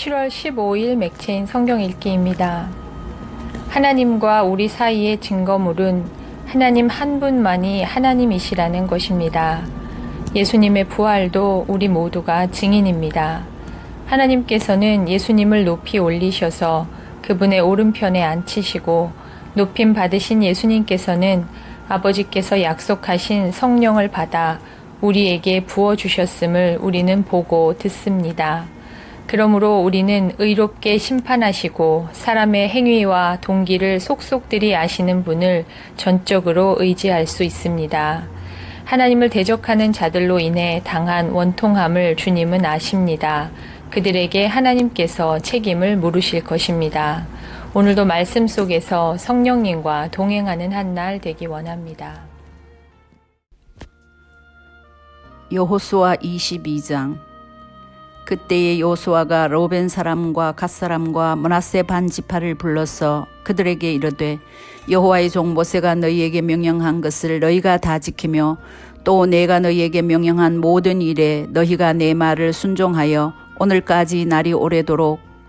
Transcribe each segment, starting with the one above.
7월 15일 맥체인 성경 읽기입니다. 하나님과 우리 사이의 증거물은 하나님 한 분만이 하나님이시라는 것입니다. 예수님의 부활도 우리 모두가 증인입니다. 하나님께서는 예수님을 높이 올리셔서 그분의 오른편에 앉히시고 높임 받으신 예수님께서는 아버지께서 약속하신 성령을 받아 우리에게 부어 주셨음을 우리는 보고 듣습니다. 그러므로 우리는 의롭게 심판하시고 사람의 행위와 동기를 속속들이 아시는 분을 전적으로 의지할 수 있습니다. 하나님을 대적하는 자들로 인해 당한 원통함을 주님은 아십니다. 그들에게 하나님께서 책임을 물으실 것입니다. 오늘도 말씀 속에서 성령님과 동행하는 한 날 되기 원합니다. 여호수아 22장 그때에 여호수아가 로벤 사람과 갓 사람과 문하세 반 지파를 불러서 그들에게 이르되 여호와의 종 모세가 너희에게 명령한 것을 너희가 다 지키며 또 내가 너희에게 명령한 모든 일에 너희가 내 말을 순종하여 오늘까지 날이 오래도록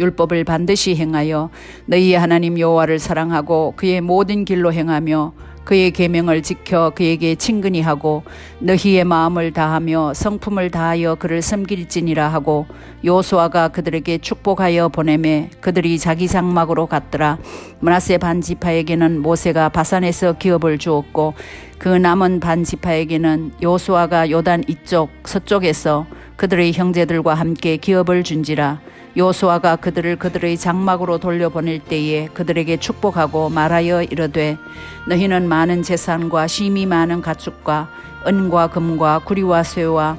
율법을 반드시 행하여 너희의 하나님 여호와를 사랑하고 그의 모든 길로 행하며 그의 계명을 지켜 그에게 친근히 하고 너희의 마음을 다하며 성품을 다하여 그를 섬길지니라 하고 요수아가 그들에게 축복하여 보내매 그들이 자기 장막으로 갔더라. 문하세 반 지파에게는 모세가 바산에서 기업을 주었고 그 남은 반 지파에게는 요수아가 요단 이쪽 서쪽에서 그들의 형제들과 함께 기업을 준지라 요수아가 그들을 그들의 장막으로 돌려보낼 때에 그들에게 축복하고 말하여 이르되 너희는 많은 재산과 심이 많은 가축과 은과 금과 구리와 쇠와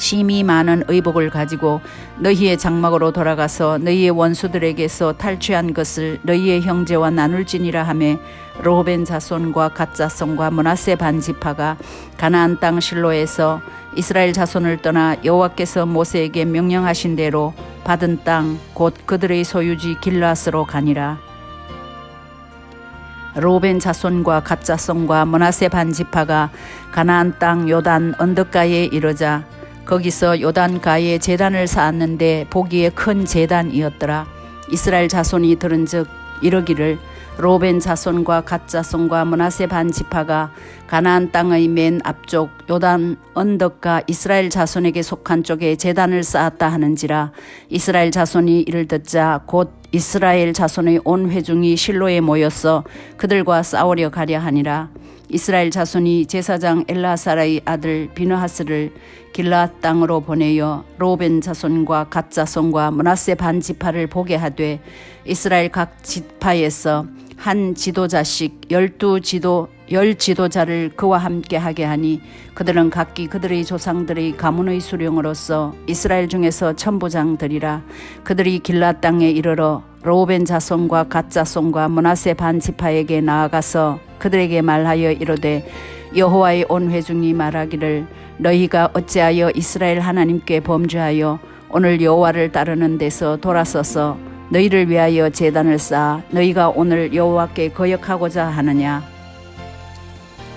심이 많은 의복을 가지고 너희의 장막으로 돌아가서 너희의 원수들에게서 탈취한 것을 너희의 형제와 나눌지니라 하매 로벤 자손과 갓 자손과 문하세 반 지파가 가나안 땅 실로에서 이스라엘 자손을 떠나 여호와께서 모세에게 명령하신 대로 받은 땅 곧 그들의 소유지 길라스로 가니라. 로벤 자손과 갓 자손과 문하세 반 지파가 가나안 땅 요단 언덕가에 이르자 거기서 요단가에 제단을 쌓았는데 보기에 큰 제단이었더라. 이스라엘 자손이 들은즉 이르기를 로벤 자손과 갓 자손과 문하세 반 지파가 가나안 땅의 맨 앞쪽 요단 언덕과 이스라엘 자손에게 속한 쪽에 제단을 쌓았다 하는지라 이스라엘 자손이 이를 듣자 곧 이스라엘 자손의 온 회중이 실로에 모였어 그들과 싸우려 가려 하니라 이스라엘 자손이 제사장 엘라사라의 아들 비느하스를 길라 땅으로 보내어 로벤 자손과 갓 자손과 문하세 반 지파를 보게 하되 이스라엘 각 지파에서 한 지도자씩 열두 지도 열 지도자를 그와 함께 하게 하니 그들은 각기 그들의 조상들의 가문의 수령으로서 이스라엘 중에서 천부장들이라 그들이 길라 땅에 이르러 로벤 자손과 갓 자손과 문하세 반 지파에게 나아가서 그들에게 말하여 이르되 여호와의 온 회중이 말하기를 너희가 어찌하여 이스라엘 하나님께 범죄하여 오늘 여호와를 따르는 데서 돌아서서 너희를 위하여 제단을 쌓아 너희가 오늘 여호와께 거역하고자 하느냐?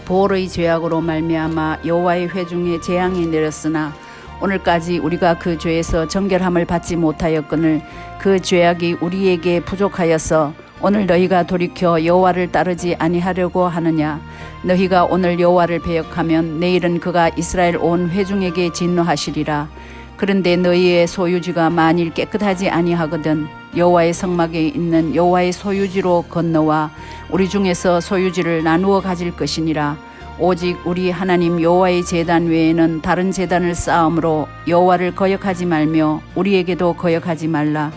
보홀의 죄악으로 말미암아 여호와의 회중에 재앙이 내렸으나 오늘까지 우리가 그 죄에서 정결함을 받지 못하였거늘 그 죄악이 우리에게 부족하여서 오늘 너희가 돌이켜 여호와를 따르지 아니하려고 하느냐? 너희가 오늘 여호와를 배역하면 내일은 그가 이스라엘 온 회중에게 진노하시리라. 그런데 너희의 소유지가 만일 깨끗하지 아니하거든 여호와의 성막에 있는 여호와의 소유지로 건너와 우리 중에서 소유지를 나누어 가질 것이니라. 오직 우리 하나님 여호와의 제단 외에는 다른 제단을 쌓음으로 여호와를 거역하지 말며 우리에게도 거역하지 말라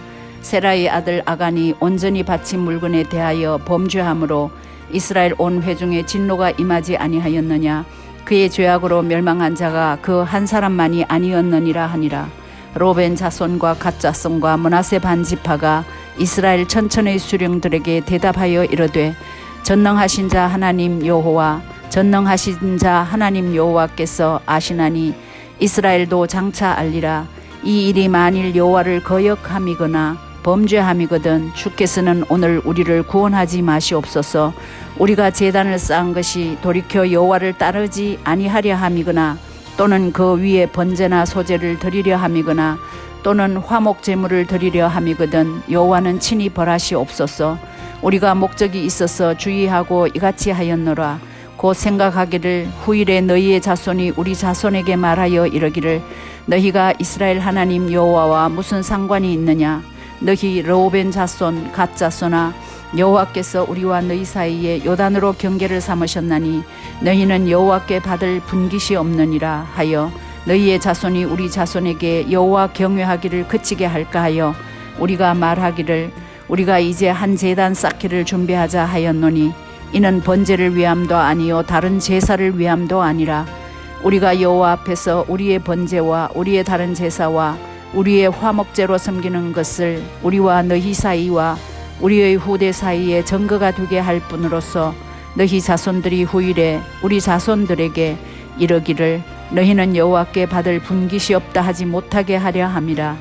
세라의 아들 아간이 온전히 바친 물건에 대하여 범죄함으로 이스라엘 온 회중에 진노가 임하지 아니하였느냐? 그의 죄악으로 멸망한 자가 그 한 사람만이 아니었느니라 하니라. 로벤 자손과 갓 자손과 문하세 반 지파가 이스라엘 천천의 수령들에게 대답하여 이르되 전능하신 자 하나님 여호와 전능하신 자 하나님 여호와께서 아시나니 이스라엘도 장차 알리라. 이 일이 만일 여호와를 거역함이거나 범죄함이거든 주께서는 오늘 우리를 구원하지 마시옵소서. 우리가 제단을 쌓은 것이 돌이켜 여호와를 따르지 아니하려 함이거나 또는 그 위에 번제나 소제를 드리려 함이거나 또는 화목 제물을 드리려 함이거든 여호와는 친히 벌하시옵소서. 우리가 목적이 있어서 주의하고 이같이 하였노라. 곧 생각하기를 후일에 너희의 자손이 우리 자손에게 말하여 이르기를 너희가 이스라엘 하나님 여호와와 무슨 상관이 있느냐 너희 로벤 자손 갓 자손아 여호와께서 우리와 너희 사이에 요단으로 경계를 삼으셨나니 너희는 여호와께 받을 분깃이 없느니라 하여 너희의 자손이 우리 자손에게 여호와 경외하기를 그치게 할까 하여 우리가 말하기를 우리가 이제 한 제단 쌓기를 준비하자 하였노니 이는 번제를 위함도 아니요 다른 제사를 위함도 아니라 우리가 여호와 앞에서 우리의 번제와 우리의 다른 제사와 우리의 화목제로 섬기는 것을 우리와 너희 사이와 우리의 후대 사이에 증거가 되게 할 뿐으로서 너희 자손들이 후일에 우리 자손들에게 이르기를 너희는 여호와께 받을 분깃이 없다 하지 못하게 하려 함이라.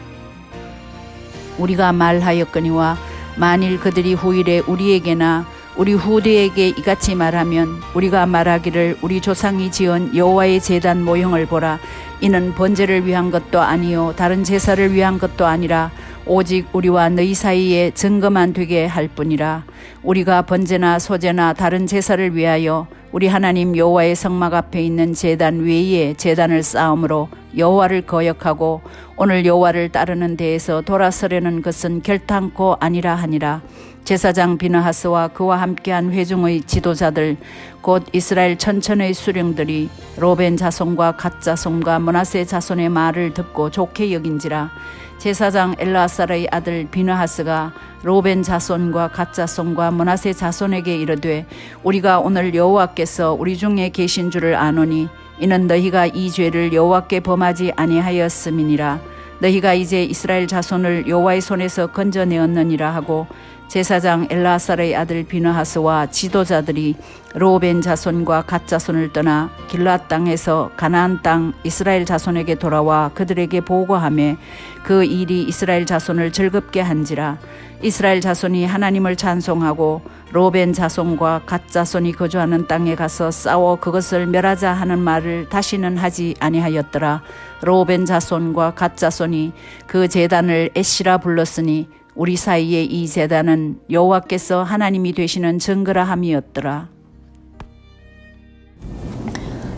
우리가 말하였거니와 만일 그들이 후일에 우리에게나 우리 후대에게 이같이 말하면 우리가 말하기를 우리 조상이 지은 여호와의 제단 모형을 보라 이는 번제를 위한 것도 아니요 다른 제사를 위한 것도 아니라 오직 우리와 너희 사이에 증거만 되게 할 뿐이라. 우리가 번제나 소제나 다른 제사를 위하여 우리 하나님 여호와의 성막 앞에 있는 제단 외에 제단을 쌓음으로 여호와를 거역하고 오늘 여호와를 따르는 데에서 돌아서려는 것은 결탄코 아니라 하니라 제사장 비너하스와 그와 함께한 회중의 지도자들 곧 이스라엘 천천의 수령들이 로벤 자손과 갓 자손과 문하세 자손의 말을 듣고 좋게 여긴지라 제사장 엘라사의 아들 비너하스가 로벤 자손과 갓 자손과 문하세 자손에게 이르되 우리가 오늘 여호와께서 우리 중에 계신 줄을 아노니 이는 너희가 이 죄를 여호와께 범하지 아니하였음이니라. 너희가 이제 이스라엘 자손을 여호와의 손에서 건져내었느니라 하고 제사장 엘라살의 아들 비느하스와 지도자들이 로벤 자손과 갓 자손을 떠나 길라 땅에서 가나안 땅 이스라엘 자손에게 돌아와 그들에게 보고하며 그 일이 이스라엘 자손을 즐겁게 한지라. 이스라엘 자손이 하나님을 찬송하고 로벤 자손과 갓 자손이 거주하는 땅에 가서 싸워 그것을 멸하자 하는 말을 다시는 하지 아니하였더라. 로벤 자손과 갓 자손이 그 제단을 에시라 불렀으니 우리 사이에 이 제단은 여호와께서 하나님이 되시는 증거라 함이었더라.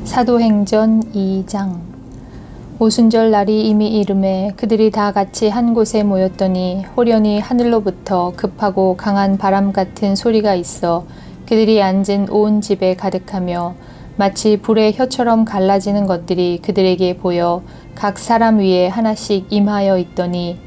사도행전 2장 오순절 날이 이미 이름에 그들이 다 같이 한 곳에 모였더니 호련히 하늘로부터 급하고 강한 바람 같은 소리가 있어 그들이 앉은 온 집에 가득하며 마치 불의 혀처럼 갈라지는 것들이 그들에게 보여 각 사람 위에 하나씩 임하여 있더니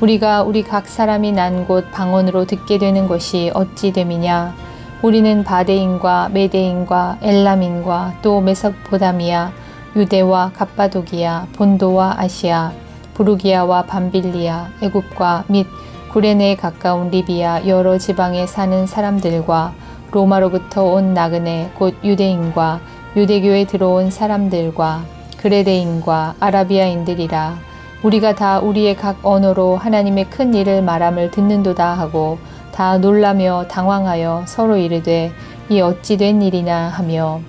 우리가 우리 각 사람이 난 곳 방언으로 듣게 되는 것이 어찌 됨이냐? 우리는 바데인과 메데인과 엘람인과 또 메소포다미아 유대와 갑바도기아 본도와 아시아 부르기아와 밤빌리아 애굽과 및 구레네에 가까운 리비아 여러 지방에 사는 사람들과 로마로부터 온 나그네 곧 유대인과 유대교에 들어온 사람들과 그레데인과 아라비아인들이라 우리가 다 우리의 각 언어로 하나님의 큰 일을 말함을 듣는도다 하고 다 놀라며 당황하여 서로 이르되 이 어찌 된 일이나 하며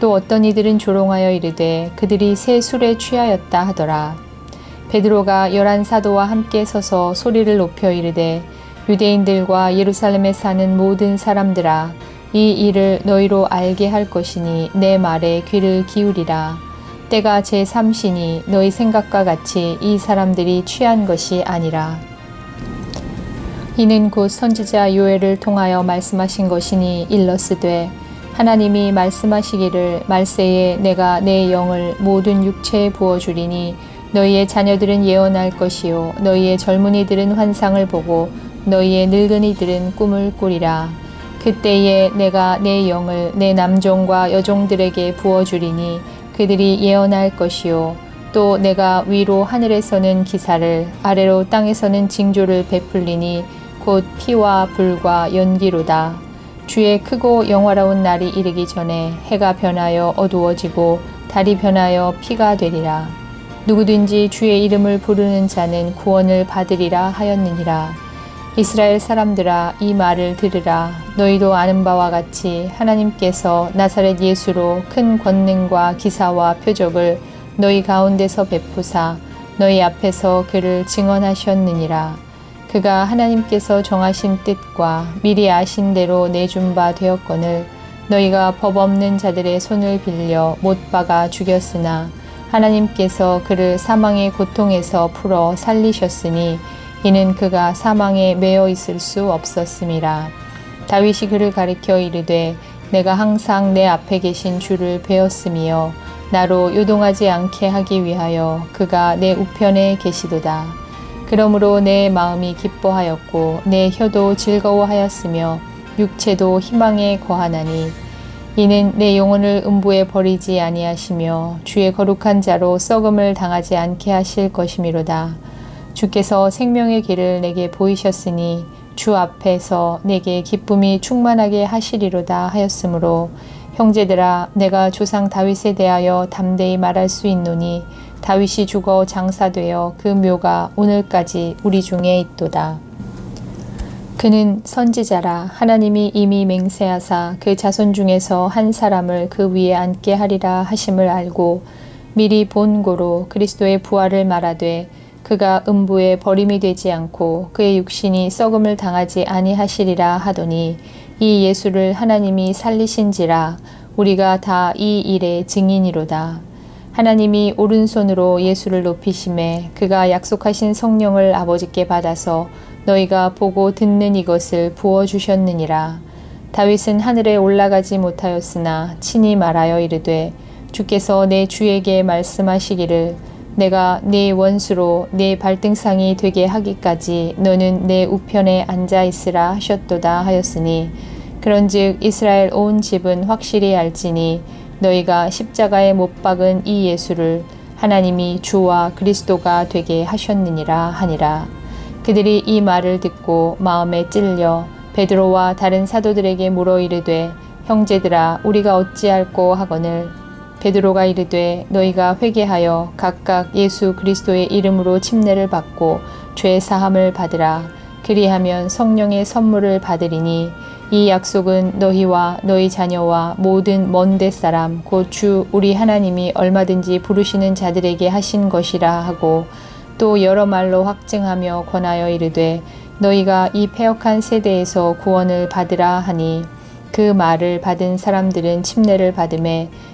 또 어떤 이들은 조롱하여 이르되 그들이 새 술에 취하였다 하더라. 베드로가 열한 사도와 함께 서서 소리를 높여 이르되 유대인들과 예루살렘에 사는 모든 사람들아 이 일을 너희로 알게 할 것이니 내 말에 귀를 기울이라. 때가 제 삼시니 너희 생각과 같이 이 사람들이 취한 것이 아니라. 이는 곧 선지자 요엘을 통하여 말씀하신 것이니 일러스되 하나님이 말씀하시기를 말세에 내가 내 영을 모든 육체에 부어 주리니 너희의 자녀들은 예언할 것이요 너희의 젊은이들은 환상을 보고 너희의 늙은이들은 꿈을 꾸리라 그때에 내가 내 영을 내 남종과 여종들에게 부어 주리니 그들이 예언할 것이요 또 내가 위로 하늘에서는 기사를 아래로 땅에서는 징조를 베풀리니 곧 피와 불과 연기로다. 주의 크고 영화로운 날이 이르기 전에 해가 변하여 어두워지고 달이 변하여 피가 되리라. 누구든지 주의 이름을 부르는 자는 구원을 받으리라 하였느니라. 이스라엘 사람들아 이 말을 들으라. 너희도 아는 바와 같이 하나님께서 나사렛 예수로 큰 권능과 기사와 표적을 너희 가운데서 베푸사 너희 앞에서 그를 증언하셨느니라. 그가 하나님께서 정하신 뜻과 미리 아신 대로 내준 바 되었거늘 너희가 법 없는 자들의 손을 빌려 못 박아 죽였으나 하나님께서 그를 사망의 고통에서 풀어 살리셨으니 이는 그가 사망에 매여 있을 수 없었음이라. 다윗이 그를 가리켜 이르되 내가 항상 내 앞에 계신 주를 배웠으며 나로 요동하지 않게 하기 위하여 그가 내 우편에 계시도다. 그러므로 내 마음이 기뻐하였고 내 혀도 즐거워하였으며 육체도 희망에 거하나니 이는 내 영혼을 음부에 버리지 아니하시며 주의 거룩한 자로 썩음을 당하지 않게 하실 것이미로다. 주께서 생명의 길을 내게 보이셨으니 주 앞에서 내게 기쁨이 충만하게 하시리로다 하였으므로 형제들아 내가 조상 다윗에 대하여 담대히 말할 수 있노니 다윗이 죽어 장사되어 그 묘가 오늘까지 우리 중에 있도다. 그는 선지자라 하나님이 이미 맹세하사 그 자손 중에서 한 사람을 그 위에 앉게 하리라 하심을 알고 미리 본고로 그리스도의 부활을 말하되 그가 음부에 버림이 되지 않고 그의 육신이 썩음을 당하지 아니하시리라 하더니 이 예수를 하나님이 살리신지라 우리가 다 이 일의 증인이로다. 하나님이 오른손으로 예수를 높이심에 그가 약속하신 성령을 아버지께 받아서 너희가 보고 듣는 이것을 부어 주셨느니라. 다윗은 하늘에 올라가지 못하였으나 친히 말하여 이르되 주께서 내 주에게 말씀하시기를 내가 네 원수로 네 발등상이 되게 하기까지 너는 내 우편에 앉아 있으라 하셨도다 하였으니 그런즉 이스라엘 온 집은 확실히 알지니 너희가 십자가에 못 박은 이 예수를 하나님이 주와 그리스도가 되게 하셨느니라 하니라. 그들이 이 말을 듣고 마음에 찔려 베드로와 다른 사도들에게 물어 이르되 형제들아 우리가 어찌할꼬 하거늘 베드로가 이르되 너희가 회개하여 각각 예수 그리스도의 이름으로 침례를 받고 죄 사함을 받으라. 그리하면 성령의 선물을 받으리니 이 약속은 너희와 너희 자녀와 모든 먼 데 사람 곧 주 우리 하나님이 얼마든지 부르시는 자들에게 하신 것이라 하고 또 여러 말로 확증하며 권하여 이르되 너희가 이 패역한 세대에서 구원을 받으라 하니 그 말을 받은 사람들은 침례를 받음에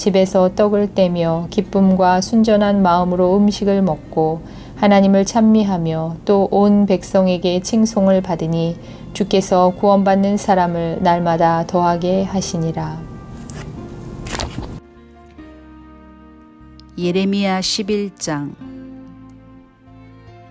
집에서 떡을 떼며 기쁨과 순전한 마음으로 음식을 먹고 하나님을 찬미하며 또 온 백성에게 칭송을 받으니 주께서 구원받는 사람을 날마다 더하게 하시니라. 예레미야 11장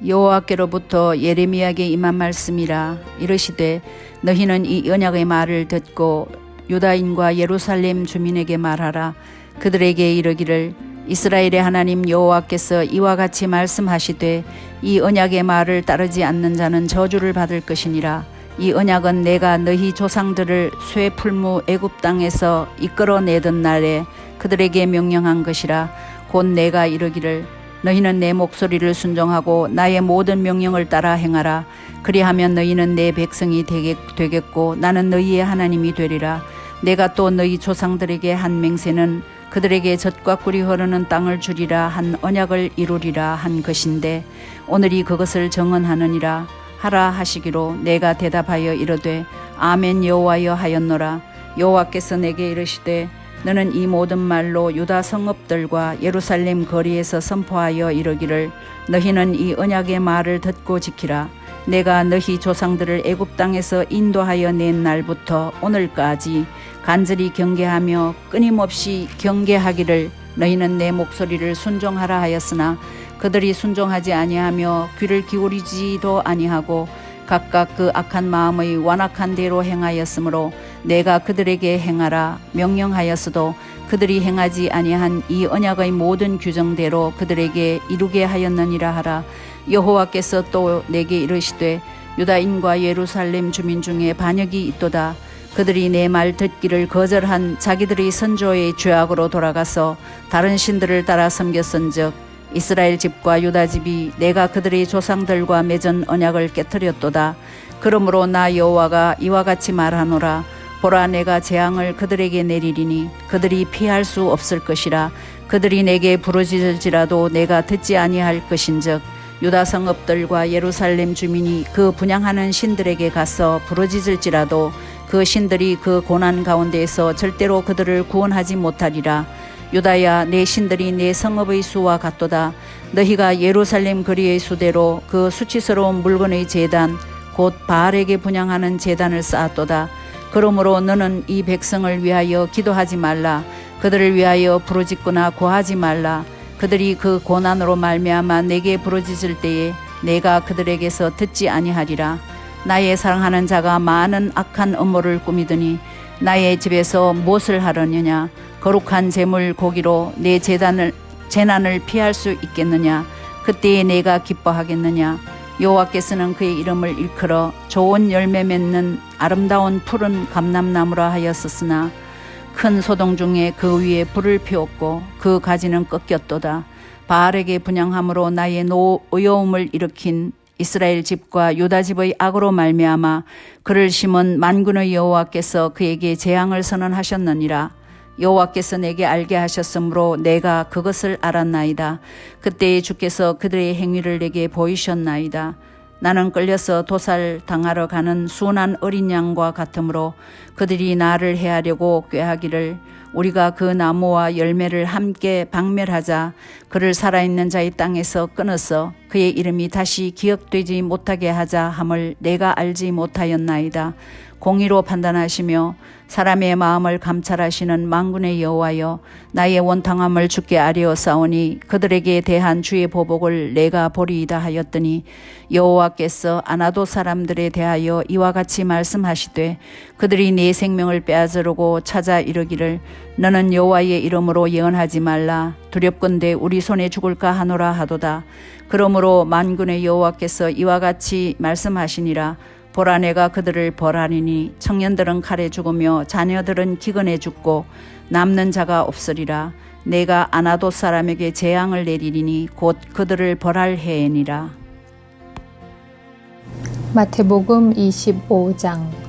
여호와께로부터 예레미야에게 임한 말씀이라 이르시되 너희는 이 언약의 말을 듣고 유다인과 예루살렘 주민에게 말하라 그들에게 이르기를 이스라엘의 하나님 여호와께서 이와 같이 말씀하시되 이 언약의 말을 따르지 않는 자는 저주를 받을 것이니라 이 언약은 내가 너희 조상들을 쇠 풀무 애굽 땅에서 이끌어내던 날에 그들에게 명령한 것이라 곧 내가 이르기를 너희는 내 목소리를 순종하고 나의 모든 명령을 따라 행하라. 그리하면 너희는 내 백성이 되겠, 되겠고 나는 너희의 하나님이 되리라. 내가 또 너희 조상들에게 한 맹세는 그들에게 젖과 꿀이 흐르는 땅을 주리라 한 언약을 이루리라 한 것인데 오늘이 그것을 정언하느니라 하라 하시기로 내가 대답하여 이르되 아멘 여호와여 하였노라. 여호와께서 내게 이르시되 너는 이 모든 말로 유다 성읍들과 예루살렘 거리에서 선포하여 이르기를 너희는 이 언약의 말을 듣고 지키라 내가 너희 조상들을 애굽 땅에서 인도하여 낸 날부터 오늘까지 간절히 경계하며 끊임없이 경계하기를 너희는 내 목소리를 순종하라 하였으나 그들이 순종하지 아니하며 귀를 기울이지도 아니하고 각각 그 악한 마음의 완악한 대로 행하였으므로 내가 그들에게 행하라 명령하였어도 그들이 행하지 아니한 이 언약의 모든 규정대로 그들에게 이루게 하였느니라 하라 여호와께서 또 내게 이르시되 유다인과 예루살렘 주민 중에 반역이 있도다 그들이 내 말 듣기를 거절한 자기들의 선조의 죄악으로 돌아가서 다른 신들을 따라 섬겼은즉 이스라엘 집과 유다 집이 내가 그들의 조상들과 맺은 언약을 깨뜨렸도다. 그러므로 나 여호와가 이와 같이 말하노라. 보라 내가 재앙을 그들에게 내리리니 그들이 피할 수 없을 것이라. 그들이 내게 부르짖을지라도 내가 듣지 아니할 것인즉 유다 성읍들과 예루살렘 주민이 그 분양하는 신들에게 가서 부르짖을지라도 그 신들이 그 고난 가운데에서 절대로 그들을 구원하지 못하리라. 유다야 내 신들이 내 성읍의 수와 같도다. 너희가 예루살렘 거리의 수대로 그 수치스러운 물건의 제단 곧 바알에게 분양하는 제단을 쌓았도다. 그러므로 너는 이 백성을 위하여 기도하지 말라. 그들을 위하여 부르짖거나 고하지 말라. 그들이 그 고난으로 말미암아 내게 부르짖을 때에 내가 그들에게서 듣지 아니하리라. 나의 사랑하는 자가 많은 악한 음모를 꾸미더니 나의 집에서 무엇을 하려느냐 거룩한 제물 고기로 내 재단을 재난을 피할 수 있겠느냐 그때에 내가 기뻐하겠느냐 여호와께서는 그의 이름을 일컬어 좋은 열매 맺는 아름다운 푸른 감람나무라 하였었으나 큰 소동 중에 그 위에 불을 피웠고 그 가지는 꺾였도다. 바알에게 분양함으로 나의 노 의여움을 일으킨 이스라엘 집과 유다 집의 악으로 말미암아 그를 심은 만군의 여호와께서 그에게 재앙을 선언하셨느니라 여호와께서 내게 알게 하셨으므로 내가 그것을 알았나이다. 그때에 주께서 그들의 행위를 내게 보이셨나이다. 나는 끌려서 도살 당하러 가는 순한 어린 양과 같으므로 그들이 나를 해하려고 꾀하기를 우리가 그 나무와 열매를 함께 박멸하자 그를 살아있는 자의 땅에서 끊어서 그의 이름이 다시 기억되지 못하게 하자 함을 내가 알지 못하였나이다. 공의로 판단하시며 사람의 마음을 감찰하시는 만군의 여호와여 나의 원탕함을 주께 아뢰었사오니 그들에게 대한 주의 보복을 내가 보리이다 하였더니 여호와께서 아나도 사람들에 대하여 이와 같이 말씀하시되 그들이 네 생명을 빼앗으려고 찾아 이르기를 너는 여호와의 이름으로 예언하지 말라. 두렵건대 우리 손에 죽을까 하노라 하도다. 그러므로 만군의 여호와께서 이와 같이 말씀하시니라. 보라 내가 그들을 벌하리니 청년들은 칼에 죽으며 자녀들은 기근에 죽고 남는 자가 없으리라. 내가 아나도 사람에게 재앙을 내리리니 곧 그들을 벌할 해이니라. 마태복음 25장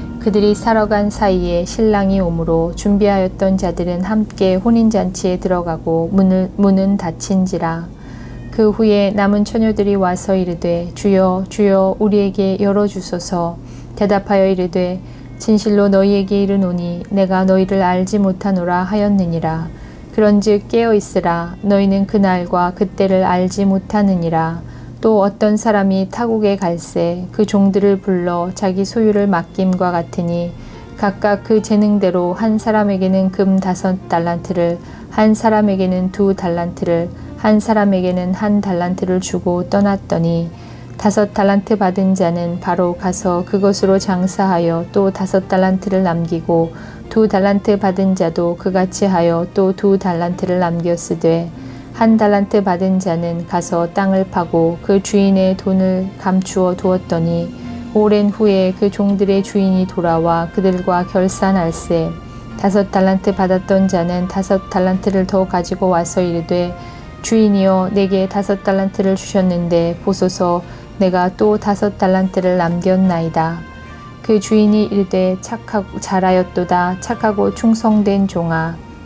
그들이 살아간 사이에 신랑이 오므로 준비하였던 자들은 함께 혼인잔치에 들어가고 문을, 문은 닫힌지라. 그 후에 남은 처녀들이 와서 이르되 주여 주여 우리에게 열어주소서. 대답하여 이르되 진실로 너희에게 이르노니 내가 너희를 알지 못하노라 하였느니라. 그런즉 깨어 있으라. 너희는 그날과 그때를 알지 못하느니라 또 어떤 사람이 타국에 갈새 그 종들을 불러 자기 소유를 맡김과 같으니 각각 그 재능대로 한 사람에게는 금 다섯 달란트를 한 사람에게는 두 달란트를 한 사람에게는 한 달란트를 주고 떠났더니 다섯 달란트 받은 자는 바로 가서 그것으로 장사하여 또 다섯 달란트를 남기고 두 달란트 받은 자도 그같이 하여 또 두 달란트를 남겼으되 한 달란트 받은 자는 가서 땅을 파고 그 주인의 돈을 감추어 두었더니 오랜 후에 그 종들의 주인이 돌아와 그들과 결산할세 다섯 달란트 받았던 자는 다섯 달란트를 더 가지고 와서 이르되 주인이여 내게 다섯 달란트를 주셨는데 보소서 내가 또 다섯 달란트를 남겼나이다. 그 주인이 이르되 착하고 잘하였도다 착하고 충성된 종아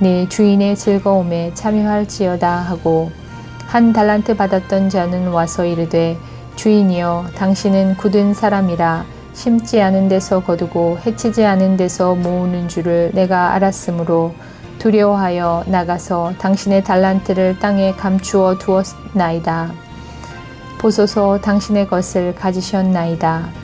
네 주인의 즐거움에 참여할지어다 하고 한 달란트 받았던 자는 와서 이르되 주인이여 당신은 굳은 사람이라 심지 않은 데서 거두고 해치지 않은 데서 모으는 줄을 내가 알았으므로 두려워하여 나가서 당신의 달란트를 땅에 감추어 두었나이다. 보소서 당신의 것을 가지셨나이다.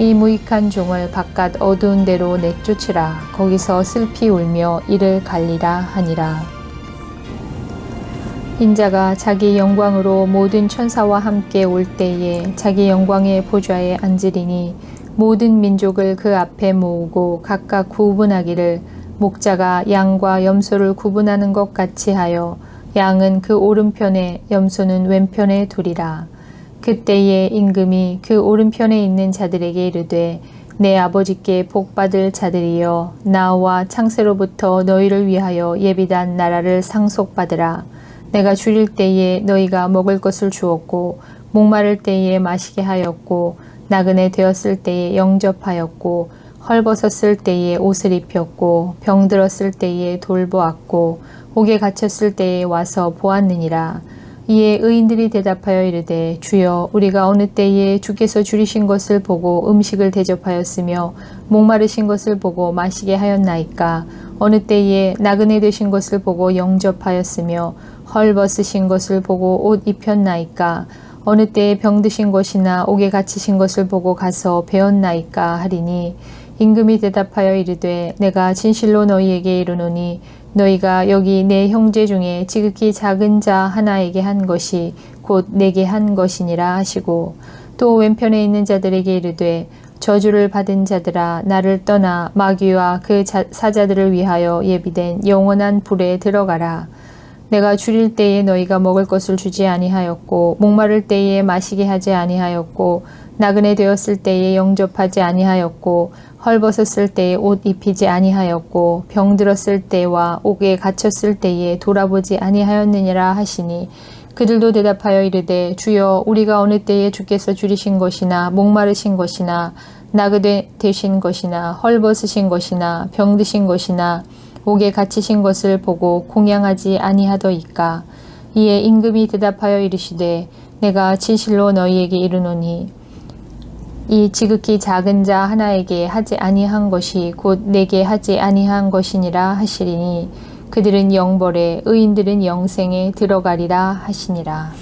이 무익한 종을 바깥 어두운 데로 내쫓으라. 거기서 슬피 울며 이를 갈리라 하니라. 인자가 자기 영광으로 모든 천사와 함께 올 때에 자기 영광의 보좌에 앉으리니 모든 민족을 그 앞에 모으고 각각 구분하기를 목자가 양과 염소를 구분하는 것 같이 하여 양은 그 오른편에 염소는 왼편에 두리라. 그때에 임금이 그 오른편에 있는 자들에게 이르되 내 아버지께 복받을 자들이여 나와 창세로부터 너희를 위하여 예비단 나라를 상속받으라. 내가 줄일 때에 너희가 먹을 것을 주었고 목마를 때에 마시게 하였고 나그네 되었을 때에 영접하였고 헐벗었을 때에 옷을 입혔고 병들었을 때에 돌보았고 옥에 갇혔을 때에 와서 보았느니라 이에 의인들이 대답하여 이르되 주여 우리가 어느 때에 주께서 줄이신 것을 보고 음식을 대접하였으며 목마르신 것을 보고 마시게 하였나이까? 어느 때에 나그네 되신 것을 보고 영접하였으며 헐벗으신 것을 보고 옷 입혔나이까? 어느 때에 병드신 것이나 옥에 갇히신 것을 보고 가서 배웠나이까 하리니? 임금이 대답하여 이르되 내가 진실로 너희에게 이르노니 너희가 여기 내 형제 중에 지극히 작은 자 하나에게 한 것이 곧 내게 한 것이니라 하시고 또 왼편에 있는 자들에게 이르되 저주를 받은 자들아 나를 떠나 마귀와 그 자- 사자들을 위하여 예비된 영원한 불에 들어가라. 내가 줄일 때에 너희가 먹을 것을 주지 아니하였고 목마를 때에 마시게 하지 아니하였고 나그네 되었을 때에 영접하지 아니하였고 헐벗었을 때에 옷 입히지 아니하였고 병들었을 때와 옥에 갇혔을 때에 돌아보지 아니하였느니라 하시니 그들도 대답하여 이르되 주여 우리가 어느 때에 주께서 줄이신 것이나 목마르신 것이나 나그네 되신 것이나 헐벗으신 것이나 병드신 것이나 옥에 갇히신 것을 보고 공양하지 아니하더이까? 이에 임금이 대답하여 이르시되 내가 진실로 너희에게 이르노니 이 지극히 작은 자 하나에게 하지 아니한 것이 곧 내게 하지 아니한 것이니라 하시리니 그들은 영벌에 의인들은 영생에 들어가리라 하시니라